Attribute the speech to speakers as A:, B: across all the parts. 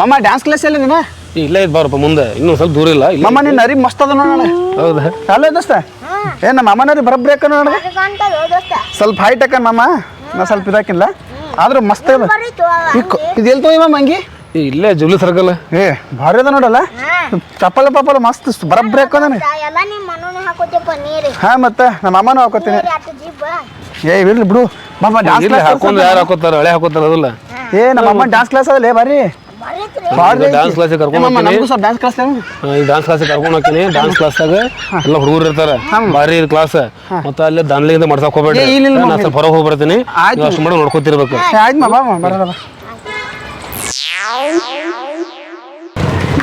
A: ಮಮ್ಮ dance class ಎಲ್ಲ ನೀನು?
B: ಇಲ್ಲೇ ಇದ್ ಬಾರಪ್ಪ ಮುಂದೆ. ಇನ್ನೂ ಸ್ವಲ್ಪ ದೂರ ಇಲ್ಲ
A: ಮಮ್ಮ ನಿನ್ನ ಅರಿ ಮಸ್ತ್ ಅದ ನೋಡೋಣ
B: ಹೌದಾ?
A: ಅಲ್ಲ ದೋಸ್ತ? ಏ ನಮ್ಮ ಅಮ್ಮನರಿ ಬರಬ್ರಿ ಅಕ್ಕ
C: ನೋಡೋಣ
A: ಸ್ವಲ್ಪ ಹೈಟ್ ಅಕ್ಕ ಮಮ್ಮ ನಾ ಸ್ವಲ್ಪ ಇದಾಕಿಲ್ಲ. ಆದ್ರೂ ಮಸ್ತ್ ಅದ. ಇದು ಎಲ್ಲಿ ತೊಗೊಂಡಿ ಮಮ್ಮ ಹಂಗಿ
B: ಇಲ್ಲೇ ಜುಬ್ಲಿ ಸರ್ಕಲ್
A: ಏ ಭಾರಿ ಅದ ನೋಡಲ್ಲ. ಚಪ್ಪಲ ಪಪ್ಪಲ ಮಸ್ತ್ ಬರಬ್ರಿ ಅಕ್ಕ ನಾನು?
C: ಎಲ್ಲ ನಿಮ್ಮ ಮನೋನೆ ಹಾಕೋತಿಪ್ಪ ನೀರು
A: ಹಾ ಮತ್ತ ನಮ್ಮ ಅಮ್ಮನೂ ಹಾಕೋತೀನಿ. ಏ ಇಲ್ಲಿ ಬಿಡು. ಮಮ್ಮ ಡ್ಯಾನ್ಸ್
B: ಹಾಕೊಂಡ್ ಯಾರು ಹಾಕೋತಾರ ಹಳೆ ಹಾಕೋತಾರ ಅದಲ್ಲ.
A: ಏ ನಮ್ಮ ಅಮ್ಮ ಡ್ಯಾನ್ಸ್ ಕ್ಲಾಸ್ ಅದಲ್ಲೇ ಬಾರಿ. ಭಾರಿ
B: ಡ್ಯಾನ್ಸ್ ಕ್ಲಾಸಿಗೆ ಕರ್ಕೊಂಡು ಹೋಗ್ತೀನಿ.
A: ನಮಗೂ ಸ್ವಲ್ಪ ಡ್ಯಾನ್ಸ್ ಕ್ಲಾಸ್
B: ಈ ಡ್ಯಾನ್ಸ್ ಕ್ಲಾಸಿಗೆ ಕರ್ಕೊಂಡು ಹೋಗ್ತೀನಿ. ಡ್ಯಾನ್ಸ್ ಕ್ಲಾಸ್ದಾಗ ಎಲ್ಲ ಹುಡುಗರು ಇರ್ತಾರೆ. ಭಾರಿ ಕ್ಲಾಸ್ ಮತ್ತೆ ಅಲ್ಲೇ ದಾನ್ಲಿಂದ ಮಾಡ್ಸಕ್ ಹೋಗ್ಬೇಡಿ
A: ನಾನು.
B: ಸ್ವಲ್ಪ ಹೊರಗೆ ಹೋಗಿ ಬರ್ತೀನಿ
A: ಆಯ್ತು.
B: ನೀವು ಅಷ್ಟು ಮಾಡಿ ನೋಡ್ಕೊತಿರ್ಬೇಕು.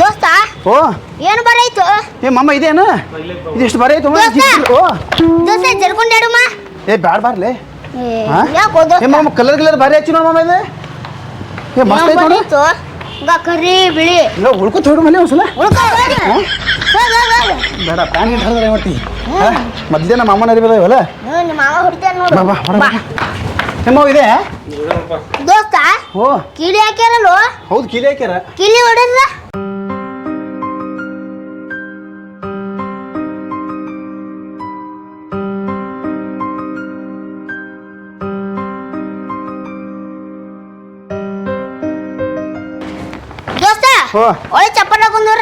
C: ದೋಸ್ತ
A: ಓ.
C: ಏನು ಬರೈತು?
A: ಏ ಮಮ್ಮ ಇದೇನು? ಇದು ಬರೈತು ಬರೀ
C: ದೋಸ್ತ.
A: ಏ ಬ್ಯಾಡ ಬಾರ್ಲೆ ಹಾ?
C: ಯಾಕೋ
A: ಏ ಮಮ್ಮ ಕಲರ್ ಕಲರ್ ಭಾರಿ ಹಚ್ಚಿ ನೋಡು ಮಮ್ಮ ಇದು. ಏ ಮಸ್ತ್
C: ಏನು
A: ಐತೆ ನೋಡು.
C: ಕರಿ ಬಿಳಿ.
A: ಇಲ್ಲ ಉಳ್ಕೊತ ಹೊಡು ಮನೆ ಒಂದ್ಸಲ.
C: ಉಳ್ಕ ಹೋಗ್. ಹೋಗ್, ಹೋಗ್, ಹೋಗ್.
A: ಬೇಡ ಪ್ಯಾನ್ ಗಿಟ್ ಹರಿದ್ರೆ ಮಾಡ್ತಿ? ಮಧ್ಯ ನಮ್ಮ ಅಮ್ಮನ ಅರಿಬೋದ ಇವಲ್ಲ
C: ಹ್ಮ್, ನಿಮ್ಮ ಮಾವ ಹೊಡಿತಾನ ನೋಡು.
A: ಬಾ ಬಾ ಹೊರ
C: ಬಾ.
A: ಏ ಇದೆ?
C: ದೋಸ್ತ
A: ಓ.
C: ಕಿಲಿ
A: ಹೌದು ಕೀಲಿ ಹಾಕ್ಯಾರ.
C: ಕಿಲಿ ಹೊಡೆದ್ರ ಒಳ್ಳೆ ಚಪ್ಪಲ್ ಹಾಕೊಂಡ್ರೆ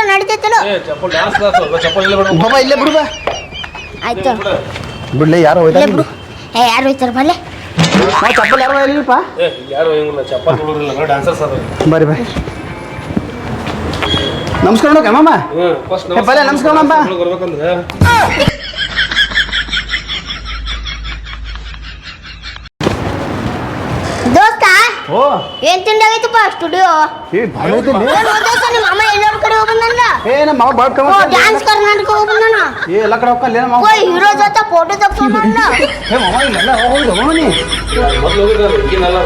B: ಬಿಡು.
A: ಬಾಬಾ ಇಲ್ಲೇ ಬಿಡು ಬಾ.
C: ಆಯ್ತು.
A: ಬಿಡ್ಲೆ ಯಾರು
C: ಇಲ್ಲೇ
A: ಹೋಯ್ತಾ
C: ಬಿಡು. ಏ ಯಾರು ಹೋಯ್ತಾರ ಬಲ್ಲೆ
A: ನಾವು ಚಪ್ಪಲ್ ಯಾರು ಇಲ್ಲಪ್ಪ
B: ಏ, ಯಾರು ಹೆಂಗಿಲ್ಲ ಚಪ್ಪಲ್ ಹುಡುಗರಿಲ್ಲ ಡಾನ್ಸರ್ಸ್ ಅದ
A: ಬರ್ರಿ ಬರ್ರಿ ನಮಸ್ಕಾರ ನೋಡಕ್ಕ ನಮಸ್ಕಾರ. ಮಾಮ.
B: ಬರ್ಬೇಕಂದ್ರೆ
C: ದೋಸ್ತ
A: ಓ.
C: ಏನ್ ಸ್ಟುಡಿಯೋ
A: ಏ ಭಾಳ ಐತಿ ಇಲ್ಲಿ.
C: ದೋಸ್ತ ನಿಮ್ಮ ಅಮ್ಮ ಎಲ್ಲರ ಕಡೆ ಹೋಗ್ಬಂದಲ್ಲ
A: ಏ ನಮ್ಮ ಮಾವ
C: ಡ್ಯಾನ್ಸ್ ಕರ್ನಾಟಕ ಹೋಗ್ಬಂದನ
A: ಏ ಎಲ್ಲ ಕಡೆ ಹೋಗ್ಕಲ್ಲ ನಮ್ಮ
C: ಓ ಹೀರೋ ಜೊತೆ ಫೋಟೋ
A: ಏ ಮಾವ ಇಲ್ಲೆಲ್ಲ ಹೋಗಿ ಮಾವ ನೀ
B: ಮೊದ್ಲು ಹೋಗಿದ್ದಾರೆ ಈಗಿನಲ್ಲ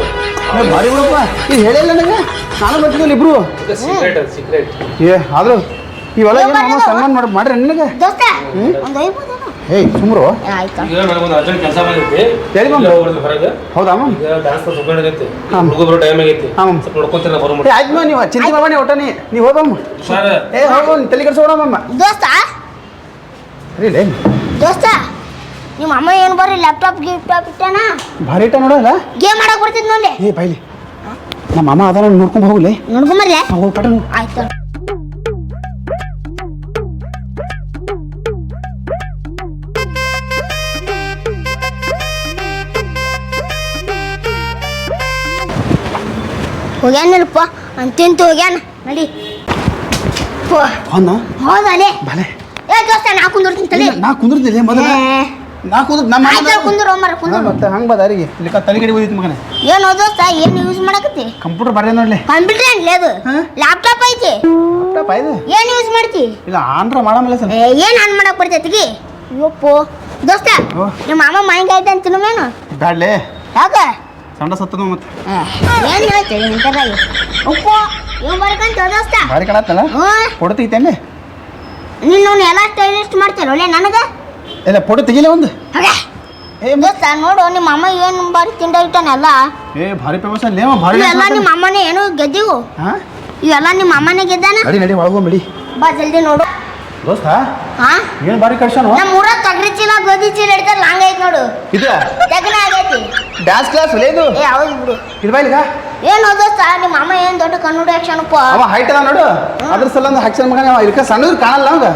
A: ಏ ಭಾರಿ ಬಿಡಪ್ಪ. ಇದು ಹೇಳಿಲ್ಲ ನನಗೆ ನಾನು ಇಬ್ರು.
B: ಸೀಕ್ರೆಟ್ ಅದು ಸೀಕ್ರೆಟ್
A: ಏ ಆದ್ರು ಇವೆಲ್ಲ ಏನು ಸನ್ಮಾನ ಮಾಡಿ ಮಾಡ್ರಿ ನಿನಗೆ?
C: ದೋಸ್ತ ಒಂದ್ ಐಬೋದೇನೋ
A: ಏಯ್ ಸುಮ್ರು.
C: ಆಯ್ತಾ?
B: ಈಗ ನನಗೊಂದು ಅರ್ಜೆಂಟ್ ಕೆಲಸ ಬಂದೈತಿ
A: ಎಲ್ಲಿ
B: ಹೋಗ್ಬಿಡ್ತೀನಿ ಹೊರಗೆ.
A: ಹೌದಾ ಮ್ಯಾಮ್
B: ಈಗ ಡಾನ್ಸ್ ಕ್ಲಾಸ್ ಆಗೈತಿ.
A: ಹಾಂ.
B: ಟೈಮ್ ಆಗೈತಿ.
A: ಹಾಂ, ಮ್ಯಾಮ್.
B: ಸ್ವಲ್ಪ ನೋಡ್ಕೊತೀರ ಬರೋ
A: ಏ ಆಯ್ತು ಮ್ಯಾಮ್ ನೀವು ಚಿಂತೆ ಮಾಡಿ ಒಟ್ಟ ನೀ ನೀವು ಹೋಗಮ್ಮ
B: ಹುಷಾರ.
A: ಏ ನೀ ತಲೆ ಕೆಡ್ಸೋಣ
C: ದೋಸ್ತ?
A: ರೀ
C: ದೋಸ್ತ ನಿಮ್ಮ ಅಮ್ಮ ಏನು ಬರ್ರಿ ಲ್ಯಾಪ್ಟಾಪ್ ಗಿಪ್ಟಾಪ್ ಇಟ್ಟಾನ?
A: ಭಾರಿ ಇಟ್ಟ ನೋಡಲ್ಲ
C: ಗೇಮ್ ಮಾಡಕ್ ಬರ್ತಿದ್ ನೋಡಿ
A: ಏ ಬೈಲಿ. ನಮ್ಮ ಅಮ್ಮ ಅದನ್ನ ನೋಡ್ಕೊಂಡು ಹೋಗ್ಲಿ.
C: ನೋಡ್ಕೊಂಬರ್ಲೆ
A: ಹೋಗಿ ಪಟ
C: ಆಯ್ತು. ಹೋಗ್ಯಾನಿಲ್ಲಪ್ಪ ಅಂತಿಂತ ಹೋಗ್ಯಾನ ನಡಿ. ಹೋ
A: ಹೊನ್ನ
C: ಹೌದಲ್ಲೇ
A: ಬಲೆ.
C: ಏ ದೋಸ್ತ ನಾ ಕುಂದಿರ್ತೀನಿ ತಲೆ.
A: ನಾ ಕುಂದ್ರದಿಲ್ಲ ಮೊದಲ. ನಾ ಕುಂದ್ರ ನಮ್ಮ
C: ಆಯ್ತು ಕುಂದ್ರ ಒಮ್ಮರ ಕುಂದ್ರ.
A: ಮತ್ತೆ ಹಂಗೆ ತಲೆಗಡಿ ಮಗನೇ.
C: ಏನು ದೋಸ್ತ ಏನು ಯೂಸ್ ಮಾಡಕತ್ತಿ?
A: ಕಂಪ್ಯೂಟರ್ ಬರ್ರಿ ನೋಡ್ಲಿ.
C: ಕಂಪ್ಯೂಟರ್ ಏನ್ಲಿ ಅದು?
A: ಹಾ?
C: ಲ್ಯಾಪ್ಟಾಪ್ ಐತಿ.
A: ಲ್ಯಾಪ್ಟಾಪ್
C: ಏನು ಯೂಸ್ ಮಾಡ್ತಿ?
A: ಇಲ್ಲ ಮಾಡಮಲ್ಲ ಸರ್.
C: ಏನು ಆನ್ ಮಾಡಕ್ ಯಪ್ಪು. ದೋಸ್ತ. ನಿಮ್ಮ ಮಾಮ ಮೈಂಡ್ ಐತೆ ಅಂತ ತಿನ್ನಮೇನು
A: ಬ್ಯಾಡ್ಲೆ.
C: ಯಾಕ?
A: ಸಣ್ಣ ಸತ್ತದ ಮತ್ತೆ?
C: ಏನು ಹೇಳ್ತೀರಿ ಇಂಥದ್ದಾಗಿ ಉಪ್ಪು ಇವ್ ಬರ್ಕಂತ ದೋಸ್ತ.
A: ಭಾರಿ ಕಾಣತ್ತಲ್ಲ?
C: ಹ್ಞೂ.
A: ಫೋಟೋ ತೆಗಿತೇನೆ.
C: ನೀನು ಎಲ್ಲ ಸ್ಟೈಲಿಸ್ಟ್ ಮಾಡ್ತೀರ ಒಳ್ಳೆ ನನಗೆ?
A: ಇಲ್ಲ ಫೋಟೋ ತೆಗಿಲ್ಲ ಒಂದು.
C: ಹಾಗೆ ದೋಸ್ತ ನೋಡು ನಿಮ್ಮ ಅಮ್ಮ ಏನು ಬಾರಿ ತಿಂಡ ಇಟ್ಟಾನೆಲ್ಲ
A: ಏ ಭಾರಿ ಫೇಮಸ್ ಅಲ್ಲೇ ಭಾರಿ
C: ಎಲ್ಲ ನಿಮ್ಮ ಅಮ್ಮನೇ ಏನು ಗೆದ್ದಿವು?
A: ಹಾ?
C: ಇವೆಲ್ಲ ನಿಮ್ಮ ಅಮ್ಮನೇ ಗೆದ್ದಾನ?
A: ನಡಿ ನಡಿ ಒಳಗೋ ಬಿಡಿ.
C: ಬಾ ಜಲ್ದಿ ನೋಡು.
A: ದೋಸ್ತ?
C: ಹಾ
A: ಏನು ಬಾರಿ ಕಳ್ಸನು
C: ನಮ್ಮ ಊರ ತಗರಿ ಚೀಲ ಗೋಧಿ ಚೀಲ ಲಾಂಗ್ ಐತಿ ನೋಡು.
A: ಇದು
C: ಜಗನ ಆಗೈತಿ.
A: ಡ್ಯಾನ್ಸ್ ಕ್ಲಾಸ್
C: ಏ ಹೌದು ಬಿಡು.
A: ಇದು ಬಾಯ್ಲಿಗ
C: ಏನು ದೋಸ್ತ ನಿಮ್ಮ ಅಮ್ಮ ಏನ್ ದೊಡ್ಡ ಕನ್ನಡ ಆಕ್ಷನಪ್ಪ
A: ಅವ ಹೈಟ್ ಅದ ನೋಡು. ಅದ್ರ ಸಲ ಒಂದು ಹಾಕ್ಸನ್ ಮಗನ ಅವ. ಸಣ್ಣದು ಕಾಣಲ್ಲ ಅವಂಗ.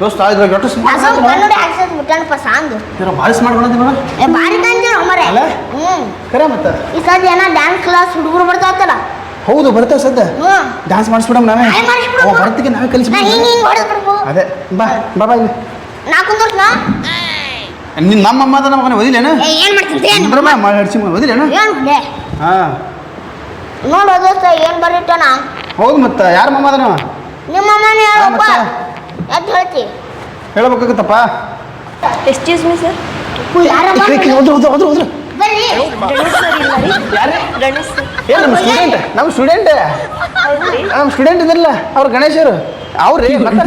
A: ದೋಸ್ತ ಇದ್ರಾಗ ಸ್ಮಾರ್ಟ್
C: ಕನ್ನಡ ಹಾಕ್ಸೋದು ಬಿಟ್ಟಾನಪ್ಪ ಸಾಂಗ್.
A: ಇದ್ರ ಬಾರಿಸ್ ಮಾಡಂತ ಮಗ
C: ಏ ಬಾರಿ ಕಾಣ್ತೀರ ಅಮ್ಮರೇ.
A: ಅಲ್ಲ?
C: ಹ್ಮ್.
A: ಕರೆ ಮತ್ತೆ.
C: ಈ ಸದ್ಯ ಏನ ಡ್ಯಾನ್ಸ್ ಕ್ಲಾಸ್ ಹುಡುಗರು ಬರ್ತಾವತ್ತಲ್ಲ
A: ಹೌದು ಬರ್ತಾವ ಸದ್ದ
C: ಡಾನ್ಸ್
A: ಡ್ಯಾನ್ಸ್ ಮಾಡಿಸ್ಬಿಡಮ್ ನಾವೇ. ಅವ ಬರ್ತಿಗೆ ನಾವೇ
C: ಕಲಿಸಿ
A: ಕಲಿಸ್ಬಿಡ
C: ಹಿಂಗ್ ಹಿಂಗ್ ಹೊಡೆದ್ ಬಿಡ್ಬೋ
A: ಅದೇ ಬಾ ಬಾ ಬಾ ಇಲ್ಲಿ.
C: ನಾ ಕುಂದ್ರತ್ನಾ?
A: ನಿನ್ ನಮ್ಮ ಅಮ್ಮ ಅದ ನಮ್ಮನೆ ಓದಿಲೇನು
C: ಏನು ಮಾಡ್ತೀನಿ
A: ಮಾಡಿ ಹಡ್ಸಿ ಓದಿಲೇನು
C: ಏನ್
A: ಹಾ.
C: ನೋಡು ದೋಸ್ತ ಏನ್ ಬರೀತಾನ.
A: ಹೌದು ಮತ್ತ ಯಾರ ಮಮ್ಮ ಅದನ
C: ನಿಮ್ಮ ಅಮ್ಮನೇ
A: ಹಾ,
C: ಹೇಳಪ್ಪ
A: ಮತ್ತೆ?
C: ಎದ್ದು ಹೇಳ್ತಿ.
A: ಹೇಳ್ಬೇಕಾಗತ್ತಪ್ಪ?
D: ಎಕ್ಸ್ಕ್ಯೂಸ್ ಮೀ ಸರ್
C: ಯಾರಮ್ಮ?
A: ಹೋದ್ರು ಹೋದ್ರು ಹೋದ್ರು ಹೋದ್ರು.
C: ಬರ್ರಿ
D: ಗಣೇಶ್
A: ನಮ್ಮ ಸ್ಟೂಡೆಂಟ್ ನಮ್ಮ ಸ್ಟೂಡೆಂಟ್ ನಮ್ಮ ಸ್ಟೂಡೆಂಟ್ ಇದ್ರಲ್ಲ ಅವ್ರು ಗಣೇಶರು. ಅವ್ರಿ ಮತ್ತೆ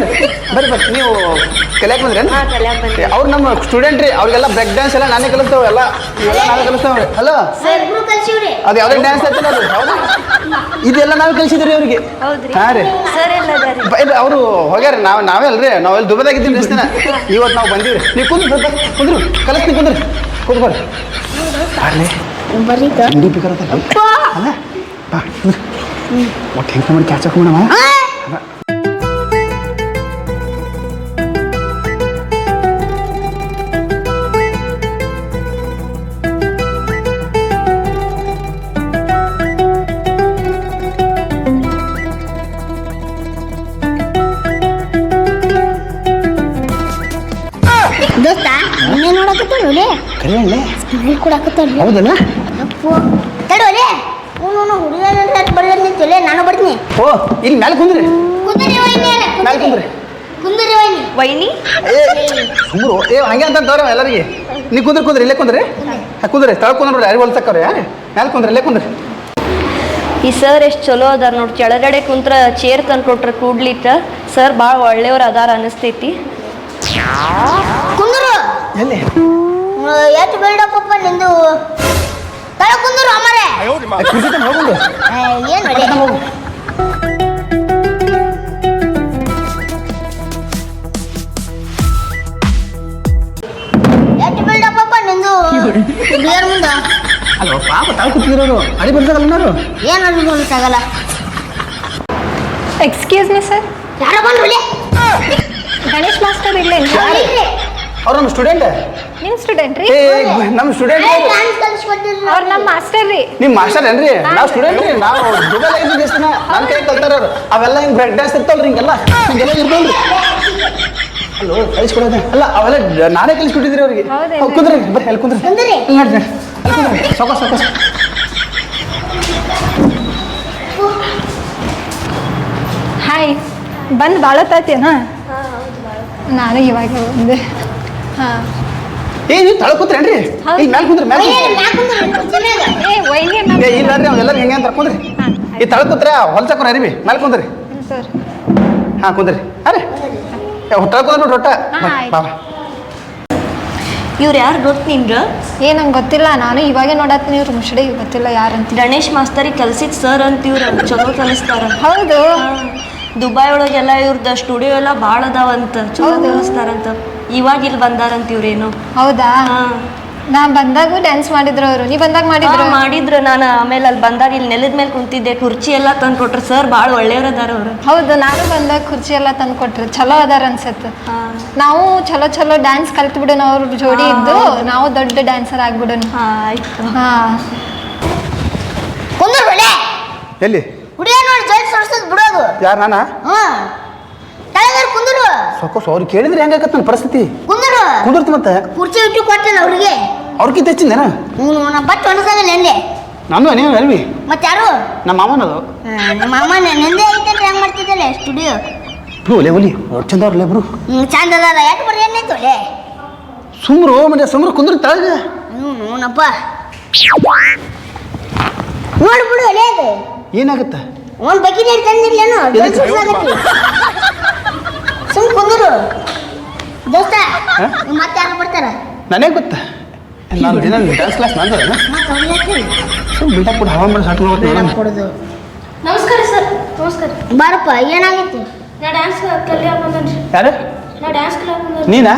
A: ಬರ್ರಿ ಬರ್ರಿ ನೀವು ಕಲಿಯಕ್ ಬಂದ್ರಿ
D: ಹಾ ಕಲ್ಯಾಕ್ ಬಂದ್ರಿ
A: ಅವ್ರು ನಮ್ಮ ಸ್ಟೂಡೆಂಟ್ ರೀ ಅವ್ರಿಗೆಲ್ಲ ಬ್ರೇಕ್ ಡ್ಯಾನ್ಸ್ ಎಲ್ಲ ನಾನೇ ಕಲಿಸ್ತೇವೆ ಎಲ್ಲ ನಾನೇ ನಾವೇ ಕಲಿಸ್ತೇವೆ ಹಲೋ
C: ಸರ್ ಇಬ್ರು ಕಲ್ಸಿವ್ರಿ.
A: ಅದು ಯಾವ್ದೇ ಡ್ಯಾನ್ಸ್ ಐತಲ್ಲ ಅದು. ಹೌದಾ. ಇದೆಲ್ಲ ನಾವು ಕಲಿಸಿದ್ರಿ ಅವ್ರಿಗೆ.
D: ಹೌದ್ರಿ.
A: ಹಾಂ ರೀ.
D: ಸರ್
A: ಅವರು ಹೋಗ್ಯಾರ ನಾವು ನಾವೇ ಅಲ್ರಿ. ನಾವೆಲ್ಲ ಅಲ್ಲಿ ದುಬೈದಾಗ ಇದ್ದೀವಿ ದಿನ ಇವತ್ತು ನಾವು ಬಂದೀವಿ ನೀವು ಕುಂದ್ರು ಸ್ವಲ್ಪ ಕುಂದ್ರು ಕಲಿಸ್ತೀನಿ ಕುಂದ್ರಿ. ಕುಂದ್ಕೊಳ್ರಿ
C: ಬರ್ರಿ.
A: ಪಿಕರ್ ಅಲ್ಲ ಬಾ ಕುಂದ್ರಿ. ಒಟ್ಟು ಹೆಂಗೆ ಮಾಡಿ ಕ್ಯಾಚ್ ಹಾಕೊಂಡವ
C: ಕೊಡಕತ್ತಾರ
A: ಹೌದಲ್ಲ?
C: ತಡೋಲೆ ಅವನು ಹುಡುಗ ಬರ್ತಾರೆ ನಿಂತಲೆ ನಾನು ಬರ್ತೀನಿ
A: ಓ ಇಲ್ಲಿ ಮೇಲೆ ಕುಂದ್ರಿ.
C: ಕುಂದ್ರಿ ವೈನಿ
A: ಮೇಲೆ ಕುಂದ್ರಿ.
C: ಕುಂದರಿ. ವೈನಿ.
D: ವೈನಿ?
A: ಏ ಸುಮ್ರು. ಏ ಹಂಗೆ ಅಂತ ತವ್ರ ಎಲ್ಲರಿಗೆ. ನೀ ಕುಂದ್ರಿ ಕುಂದ್ರಿ ಇಲ್ಲೇ ಕುಂದ್ರಿ. ಹಾ, ಕುಂದ್ರಿ. ಕುಂದ್ರೆ ಕುಂದ್ರಿ ಯಾರಿಗೆ ಹೊಲ್ಸಕ್ಕವ್ರೆ ಮೇಲೆ ಕುಂದ್ರಿ ಇಲ್ಲೇ ಕುಂದ್ರಿ.
D: ಈ ಸರ್ ಎಷ್ಟು ಚಲೋ ಅದಾರ ನೋಡಿ ಕೆಳಗಡೆ ಕುಂತ್ರ ಚೇರ್ ತಂದು ಕೊಟ್ರ ಕೂಡ್ಲಿತ್ತ. ಸರ್ ಭಾಳ ಒಳ್ಳೆಯವ್ರು ಅದಾರ ಅನಿಸ್ತೈತಿ.
C: ಕುಂದ್ರು.
A: ಎಲ್ಲಿ?
C: ಎಷ್ಟು ಅಪ್ಪ ನಿಂದು? ತಳ ಕುಂದರು ಅಮರೆ
A: ತಗೊಂಡ್ ಹೋಗುಂಡು
C: ಏನು ಒಲೆ
A: ಹೋಗು.
C: ಎಷ್ಟು ಬೇಡಪ್ಪ ನಿಂದು? ಹುಡುಗಿಯರ ಮುಂದ?
A: ಅಲ್ವ ಪಾಪ ತಾವು ಕೂತಿರೋರು ಅಡಿ ಬರ್ತಾರಲ್ಲ
C: ಏನು ಅನ್ಕೊಂಡಾಗಲ್ಲ
D: ಎಕ್ಸ್ಕ್ಯೂಸ್ ಮಿ ಸರ್
C: ಯಾರೋ ಬಂದ್ರು
D: ಗಣೇಶ್ ಮಾಸ್ಟರ್ ಇಲ್ಲೇ
A: ಅವ್ರ ನಮ್ಮ ಸ್ಟೂಡೆಂಟ್
D: ನಿಮ್ಮ ಸ್ಟೂಡೆಂಟ್ ರೀ?
A: ಏ ನಮ್ಮ ಸ್ಟೂಡೆಂಟ್
D: ಅವ್ರ. ನಮ್ಮ ಮಾಸ್ಟರ್ ರೀ.
A: ನಿಮ್ಮ ಮಾಸ್ಟರ್ ಏನ್ರಿ? ನಾವು ಸ್ಟೂಡೆಂಟ್ ರೀ. ನಾವು ಇದ್ದೀವಿ ಎಷ್ಟು ದಿನ ನನ್ನ ಕೈ ಕಲ್ತಾರ ಅವ್ರು. ಅವೆಲ್ಲ ಹಿಂಗೆ ಬ್ರೆಡ್ ಡ್ಯಾನ್ಸ್ ಇರ್ತಾವಲ್ರಿ ಹಿಂಗೆಲ್ಲ? ಹಿಂಗೆಲ್ಲ ಇರ್ತಾವಲ್ರಿ. ಅಲ್ಲೋ ಕಲಿಸ್ಕೊಡೋದೆ ಅಲ್ಲ ಅವೆಲ್ಲ ನಾನೇ ಕಲಿಸ್ಕೊಟ್ಟಿದ್ರಿ ಅವ್ರಿಗೆ.
D: ಹೌದೇನ್ರಿ?
A: ಕುಂದ್ರಿ ಬರ್ರಿ ಅಲ್ಲಿ ಕುಂದ್ರಿ.
C: ಕುಂದ್ರಿ.
A: ಇಲ್ಲಿ ನೋಡ್ರಿ ಅಲ್ಲಿ ಕುಂದ್ರಿ ಸಾಕು ಸಾಕು
E: ಹಾಯ್ ಬಂದು ನಾನು ಇವಾಗ ಬಂದೆ. ಹಾಂ.
A: ಏ ನೀವು ತಳ ಕೂತ್ರೇನ್ರಿ ಇಲ್ಲಿ ಮ್ಯಾಲ ಕುಂದ್ರಿ ಮೇಲೆ
E: ಏ ವೈನಿ
A: ಏ ಇಲ್ಲ ರೀ ಹೆಂಗೆ ಅಂತ ಕುಂದ್ರಿ. ಈ ತಳ ಕೂತ್ರೆ ಹೊಲ್ಸಕ್ರ ಅರಿವಿ. ಮ್ಯಾಲ ಕುಂದ್ರಿ.
E: ಸರ್.
A: ಹಾಂ ಕುಂದ್ರಿ. ಅರೆ. ಕುಂದ್ರಿ ನೋಡ್ರಿ ಬಾ,
E: ಆಯ್ತು.
A: ಬಾ ಬಾ.
D: ಇವ್ರು ಯಾರು ಗೊತ್ತು ನಿಮ್ಗೆ
E: ಏ ನಂಗೆ ಗೊತ್ತಿಲ್ಲ. ನಾನು ಇವಾಗೆ ನೋಡತ್ತೀನಿ ಇವ್ರು ಮುಷಡಿ ಗೊತ್ತಿಲ್ಲ ಯಾರಂತ
D: ಗಣೇಶ್ ಮಾಸ್ತರಿ ಕಲ್ಸಿದ್ ಸರ್ ಅಂತ ಇವ್ರು ಚಲೋ ಕಲಿಸ್ತಾರ.
E: ಹೌದು.
D: ದುಬೈ ಒಳಗೆಲ್ಲ ಇವ್ರದ್ದು ಸ್ಟುಡಿಯೋ ಎಲ್ಲ ಭಾಳ ಅದಾವಂತ ಚಲೋ ಕಲಿಸ್ತಾರಂತ. ಇವಾಗ ಇಲ್ಲಿ ಬಂದಾರಂತ ಇವ್ರೇನು
E: ಹೌದಾ?
D: ಹಾ.
E: ನಾ ಬಂದಾಗೂ ಡ್ಯಾನ್ಸ್ ಮಾಡಿದ್ರು ಅವರು. ನೀ ಬಂದಾಗ ಮಾಡಿದ್ರು?
D: ಮಾಡಿದ್ರು. ನಾನು ಆಮೇಲೆ ಅಲ್ಲಿ ಬಂದಾಗ ಇಲ್ಲಿ ನೆಲದ ಮೇಲೆ ಕುಂತಿದ್ದೆ. ಕುರ್ಚಿ ಎಲ್ಲ ತಂದು ಕೊಟ್ರು ಸರ್ ಭಾಳ ಒಳ್ಳೆಯವ್ರು ಅದಾರ ಅವರು.
E: ಹೌದು ನಾನು ಬಂದಾಗ ಕುರ್ಚಿ ಎಲ್ಲ ತಂದು ಕೊಟ್ರು ಚಲೋ ಅದಾರ ಅನ್ಸತ್ತೆ ನಾವು ಚಲೋ ಚಲೋ ಡ್ಯಾನ್ಸ್ ಕಲ್ತು ಬಿಡೋಣ ಅವ್ರ ಜೋಡಿ ಇದ್ದು. ನಾವು ದೊಡ್ಡ ಡ್ಯಾನ್ಸರ್ ಆಗ್ಬಿಡೋಣ.
D: ಹಾಂ ಆಯ್ತು.
E: ಹಾ.
C: ಕುಂದ್ರು
A: ಎಲ್ಲಿ?
C: ಹುಡುಗ ನೋಡಿ ಜಲ್ದಿ ಬಿಡೋದು.
A: ಯಾರು ನಾನಾ?
C: ಕುಂದ್ರು
A: ಸಾಕು ಅವ್ರು ಕೇಳಿದ್ರೆ ಹೆಂಗಾಗತ್ತೆ ನನ್ನ ಪರಿಸ್ಥಿತಿ?
C: ಕುಂದ್ರು.
A: ಕುಂದಿರ್ತಿ ಮತ್ತೆ?
C: ಕುರ್ಚಿ ಇಟ್ಟು ಕೊಟ್ಟಲ್ಲ ಅವ್ರಿಗೆ?
A: ಅವ್ರಿಗಿಂತ ಹೆಚ್ಚಿಂದೇನ?
C: ಹ್ಞೂ ಅಪ್ಪ ಬಟ್ ಒಣಸಾಗಲ್ಲ ಎಂದೆ
A: ನಾನು ನೀವು ಅಲ್ವಿ.
C: ಮತ್ತೆ ಯಾರು?
A: ನಮ್ಮ ಮಾಮನದು.
C: ನಮ್ಮ ಅಮ್ಮ ನೆಂದೆ ಐತಂದ್ರೆ ಹೆಂಗ್ ಮಾಡ್ತಿದ್ದಲ್ಲ ಸ್ಟುಡಿಯೋ?
A: ಬ್ರು ಒಲೆ ಒಲಿ ಅವ್ರು ಚಂದ ಅವ್ರಲ್ಲ ಬ್ರು
C: ಹ್ಞೂ ಚಂದ ಅದ ಯಾಕೆ ಬರ್ರಿ ಏನಾಯ್ತು ಒಲೆ
A: ಸುಮ್ರು ಮತ್ತೆ ಸುಮ್ರು ಕುಂದ್ರ ತಳಗ
C: ಹ್ಞೂ ನೋನಪ್ಪ ನೋಡ್ಬಿಡು ಒಲೆ ಅದು.
A: ಏನಾಗತ್ತೆ?
C: ಒಂದು ಬಗ್ಗೆ ತಂದಿರ್ಲೇನು?
A: ಎದಕ್ಕೆ?
C: ಸುಮ್ ಕುಂದ್ರು ದೋಸ್ತ? ಮತ್ತೆ ಯಾರು ಬರ್ತಾರ?
A: ನನಗೆ ಗೊತ್ತಾ. ನಾನು ದಿನ ಡ್ಯಾನ್ಸ್ ಕ್ಲಾಸ್ ನಂದು
C: ಮತ್ತೆ ಅವ್ರಿಗೆ ಹಾಕ್ತೀನಿ.
A: ಸುಮ್ ಬಿಲ್ಡಪ್ ಕೊಡು ಹವಾ ಮಾಡಿ
C: ಬೇಡ ಕೊಡುದು.
D: ನಮಸ್ಕಾರ ಸರ್ ನಮಸ್ಕಾರ.
C: ಬಾರಪ್ಪ ಏನಾಗಿತ್ತು?
D: ನಾ ಡ್ಯಾನ್ಸ್ ಕಲಿಯಾಕ ಬಂದನ್ರಿ
A: ಯಾರು?
D: ನಾ ಡ್ಯಾನ್ಸ್ ಕಲಿಯಾಕ ಬಂದನ್ರಿ
A: ನೀನಾ?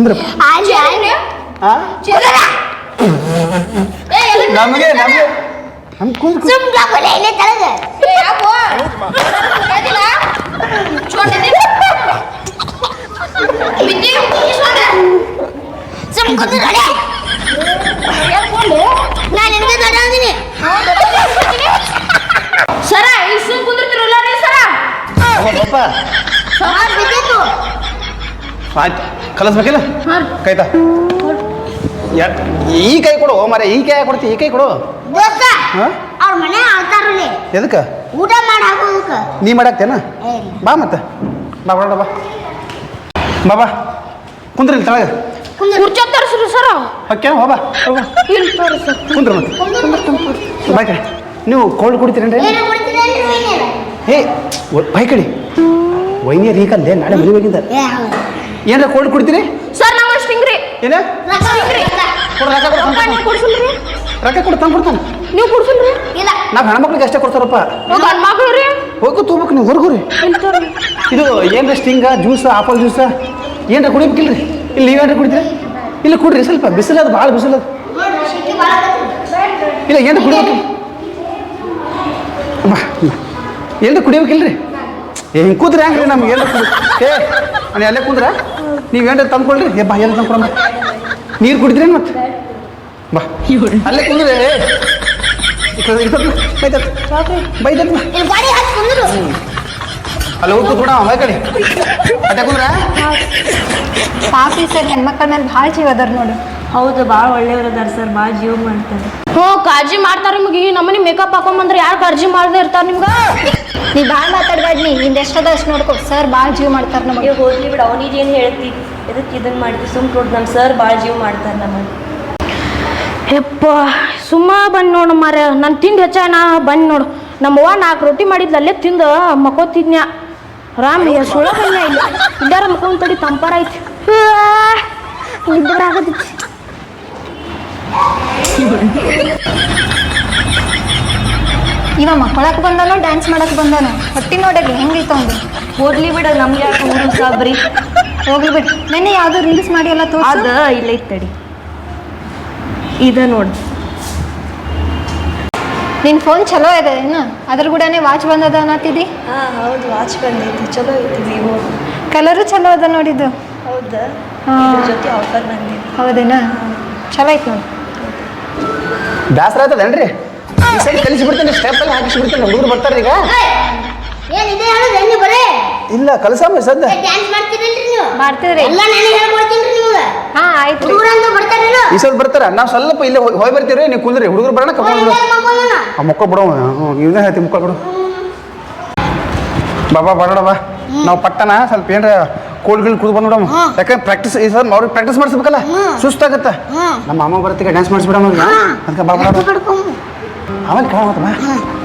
A: ಕುಂದ್ರಿ ನಮಗೆ ನಮಗೆ. ನಮ್
C: ಅದೀನಿ.
D: ಸರ ಸುಮ್ ಕುಂದಿರ್ತಿರಲ್ಲ ರೀ ಸರ.
A: ಆಯ್ತು. ಕಲಿಸ್ಬೇಕಿಲ್ಲ ಕೈತಾ? ಯಾ- ಈ ಕೈ ಕೊಡು ಮರ ಈ ಕೈ ಕೊಡ್ತಿ? ಈ ಕೈ ಕೊಡು.
C: ಎದಕ್ಕ
A: ಹಾ?
C: ಅವ್ರ ಮನೆ ಆಳ್ತಾರಲ್ಲಿ.
A: ಎದಕ್ಕೆ?
C: ಊಟ ಮಾಡಿ ಹಾಕೋದಕ್ಕೆ
A: ನೀ ಮಾಡಾಕ್ತೇನ? ಬಾ ಮತ್ತೆ. ಬಾ ಬಾ. ಬಾ ಬಾ. ಕುಂದ್ರಿ ಇಲ್ಲಿ ತೆಳಗೆ
D: ಕುರ್ಚಿ ತರಿಸ್ರಿ ಸರ್.
A: ಓಕೆ ಹೋಗ ಹೋಗ
D: ಇಲ್ಲಿ ತೋರಿಸಿ.
A: ಕುಂದ್ರ ಮತ್ತೆ. ಬಾ ಕಡೆ ನೀವು ಕೋಲ್ಡ್ ಕುಡಿತೀರೇನ್ರಿ? ಏ ಒ- ಬೈ ಕಡೆ ವೈನಿಯರ್? ಈಗಂದೆ ನಾಳೆ ಮದುವೆಗಿಂದ. ಏನ್ರ ಕೋಲ್ಡ್ ಕುಡ್ತೀರಿ
D: ಸರ್ ನಾವು ಅಷ್ಟು ರೀ
A: ಏನ?
C: ರೊಕ್ಕ.
A: ಕೊಡು ರೊಕ್ಕ ಕೊಡು
D: ರೊಕ್ಕ ನೀವು ಕೊಡ್ಸಲ್ರಿ.
A: ರೊಕ್ಕ ಕೊಡು ತಂದು ಕೊಡ್ತಾನೆ
D: ನೀವು ಕೊಡ್ಸಲ್ರಿ.
C: ಇಲ್ಲ.
A: ನಾವು ಹೆಣ್ಮಕ್ಳಿಗೆ ಅಷ್ಟೇ ಕೊಡ್ತಾರಪ್ಪ.
D: ಗಂಡ ಮಕ್ಳು ರೀ
A: ಹೋಗು ತೂಬೇಕು ನೀವು ಹೊರಗುರಿ
D: ರೀ.
A: ಇದು ಏನ್ರ ಸ್ಟಿಂಗ ಜ್ಯೂಸ ಆಪಲ್ ಜ್ಯೂಸ? ಏನ್ರ ಕುಡಿಬೇಕಿಲ್ರಿ? ಇಲ್ಲಿ ನೀವೇನ್ರ ಕುಡಿತೀರಿ? ಇಲ್ಲ ಕುಡ್ರಿ ಸ್ವಲ್ಪ ಬಿಸಿಲದ ಭಾಳ ಬಿಸಿಲದ. ಇಲ್ಲ ಏನ್ರ ಕುಡಿಬೇಕು ಬಾ ಬಾ. ಏನ್ರ ಕುಡಿಬೇಕಿಲ್ರಿ? ಏ ಹಿಂಗೆ ಕೂತ್ರಿ ಹೆಂಗ್ರಿ ನಮ್ಗೆ? ಏನು ಏ ನಾನು ಅಲ್ಲೇ ಕುಂದ್ರ? ನೀವು ಏನ್ರ ತಂದ್ಕೊಳ್ರಿ? ಏ ಬಾ ಏನು ತಂದ್ಕೊಡಮ್ಮ ನೀರು ಕುಡಿದ್ರೇನು ಮತ್ತೆ? ಬಾ. ಅಲ್ಲೇ ಕುಂದ್ರೆ ಬೈದತ್. ಅಲ್ಲಿ ಹೋಗಿ ಕೂತ್ಬಿಡ ಬೈ ಕಡೆ. ಅಟ್ಟೆ ಕುಂದ್ರ?
E: ಪಾಪಿ ಸರ್ ಹೆಣ್ಮಕ್ಳ ಮೇಲೆ ಭಾಳ ಜೀವ ಅದಾರ ನೋಡು.
D: ಹೌದು ಭಾಳ ಒಳ್ಳೆಯವ್ರು ಅದಾರ ಸರ್ ಭಾಳ ಜೀವ ಮಾಡ್ತಾರೆ. ಹ್ಞೂ ಕಾಳಜಿ ಮಾಡ್ತಾರೆ ನಿಮಗೆ. ಈ ನಮ್ಮನೆ ಮೇಕಪ್ ಹಾಕೊಂಬಂದ್ರೆ ಯಾರು ಕಾಳಜಿ ಮಾಡದೇ ಇರ್ತಾರೆ ನಿಮ್ಗೆ?
E: ನೀ ಭಾಳ ನೀ ನಿಂದ ಎಷ್ಟದ ಅಷ್ಟು ನೋಡ್ಕೊ ಸರ್ ಭಾಳ ಜೀವ ಮಾಡ್ತಾರೆ ನಮಗೆ
D: ನೀವು ಹೋಗ್ಲಿ ಬಿಡು ಅವನಿಗೆ ಏನು ಹೇಳ್ತಿ? ಎದಕ್ಕೆ ಇದನ್ನ ಮಾಡ್ತಿ ಸುಮ್ ಕೊಡ್ ನಮ್ಮ ಸರ್ ಭಾಳ ಜೀವ ಮಾಡ್ತಾರೆ ನಮಗೆ ಯಪ್ಪ ಸುಮ್ಮ ಬಂದು ನೋಡು ಮಾರ ನಾನು ತಿಂದು ಹೆಚ್ಚ ನಾ ಬಂದು ನೋಡು. ನಮ್ಮವ್ವ ನಾಲ್ಕು ರೊಟ್ಟಿ ಮಾಡಿದ್ಲು ಅಲ್ಲೇ ತಿಂದು ಮಕ್ಕೋತಿದ್ನ್ಯಾ? ರಾಮ್ ಸುಳ ಬಂದ ಇಲ್ಲ? ಇದ್ದಾರ ಮಕ್ಕೊಂಡ್ ತಡಿ ತಂಪಾರ ಐತಿ. ಆಗೋದಿತ್ತು ಆಗತೈತಿ
E: ಇವ ಮಕ್ಕಳಕ್ಕೆ ಬಂದಾನೋ ಡ್ಯಾನ್ಸ್ ಮಾಡಕ್ಕೆ ಬಂದಾನೋ? ಹೊಟ್ಟಿ ನೋಡಲಿ ಹೆಂಗೈತ ಅವ್ನು
D: ಹೋಗ್ಲಿ ಬಿಡ ನಮ್ಗೆ ಯಾಕೆ ಊರು ಸಾಬ್ರಿ
E: ಹೋಗ್ಲಿ ಬಿಡಿ. ನೆನ್ನೆ ಯಾವುದೋ ರಿಲೀಸ್ ಮಾಡಿ ಎಲ್ಲ ತೋರ್ಸ?
D: ಅದ ಇಲ್ಲ ಇತ್ತಡಿ ಇದ ನೋಡು.
E: ನಿನ್ನ ಫೋನ್ ಚಲೋ ಇದೆ ಏನು? ಅದ್ರ ಕೂಡನೇ ವಾಚ್ ಬಂದದ ಅನ್ನತ್ತಿದ್ದಿ
D: ಹಾಂ ಹೌದು ವಾಚ್ ಬಂದೈತಿ. ಚಲೋ ಐತಿ ವಿವೋ
E: ಕಲರು ಚಲೋ ಅದ ನೋಡಿದ್ದು
D: ಹೌದಾ. ಇದ್ರ ಜೊತೆ ಆಫರ್
E: ಹೌದೇನಾ? ಚಲೋ ಐತೆ ನೋಡಿ.
A: ಬೇಸರ ಆಯ್ತದೇನ್ರಿ ಈ ಸರಿ ಕಲಿಸಿ ಬಿಡ್ತೇನೆ ಸ್ಟೆಪ್ ಅಲ್ಲಿ ಹಾಕಿಸಿ ಬಿಡ್ತೇನೆ ಹುಡುಗರು ಬರ್ತಾರೆ ಈಗ.
C: ಹೇಳುದು ಬರೇ?
A: ಇಲ್ಲ ಕಲಸಮ್ಮ ಸದ್ದ
C: ಡ್ಯಾನ್ಸ್ ಮಾಡ್ತೀರಲ್ರಿ ನೀವು?
E: ಮಾಡ್ತೀವ್ರಿ
C: ಎಲ್ಲ ನಾನು ಹೇಳ್ಕೊಡ್ತೀನಿ ನಿಮ್ಗೆ
E: ಹಾ ಆಯ್ತು. ರೀ
C: ಹುಡುಗರಂದು
A: ಈ ಸಲ ಬರ್ತಾರ. ನಾವು ಸ್ವಲ್ಪ ಇಲ್ಲ ಹೋಗಿ ಹೋಗಿ ಬರ್ತೀವಿ ನೀವು ಕುಂದ್ರಿ. ಹುಡುಗರು ಬರೋಣ ಕರ್ಕೊಂಡು ಆ ಮುಕ್ಕ ಬಿಡೋ. ಇವನೇ ಹೇಳ್ತಿ ಮುಕ್ಕ ಬಿಡು. ಬಾಬಾ ಬರೋಣ ಬಾ. ನಾವು ಪಟ್ಟಣ ಸ್ವಲ್ಪ ಏನ್ರ ಕೋಲ್ಡ್ ಗಿಲ್ ಕುದ್ ಬಂದ್ಬಿಡಮ್ಮ ಯಾಕಂದ್ರೆ ಪ್ರಾಕ್ಟೀಸ್ ಈ ಸಲ ಅವ್ರಿಗೆ ಪ್ರಾಕ್ಟೀಸ್ ಮಾಡಿಸ್ಬೇಕಲ್ಲ. ಸುಸ್ತಾಗತ್ತ. ನಮ್ಮ ಅಮ್ಮ ಬರ್ತೀಗ ಡ್ಯಾನ್ಸ್ ಮಾಡಿಸ್ಬಿಡಮ್ಮ ಅದಕ್ಕೆ ಬಾ ಬಾ ಬಾ.